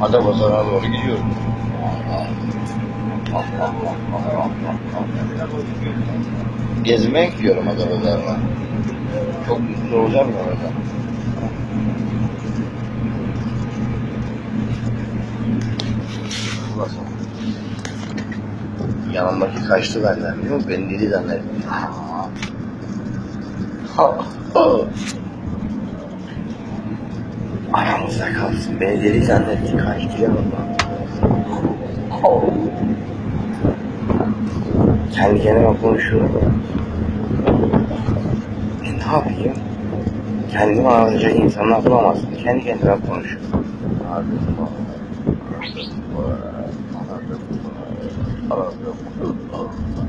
Adapazarı'na doğru gidiyorum. Gezmeye gidiyorum Adapazarı'na. Çok mutlu olacağım ya orada. Yanımdaki kaçtı benden biliyor musun? Beni deli. Aramızda kalsın. Beni deli zannetti. Kaçtı yanımdan. Kendi kendime konuşuyorum. E ne yapayım? Kendimi anlatacak insanlar bulamazsın. Kendi kendime konuşuyorum. Aradım. Aradım. Aradım.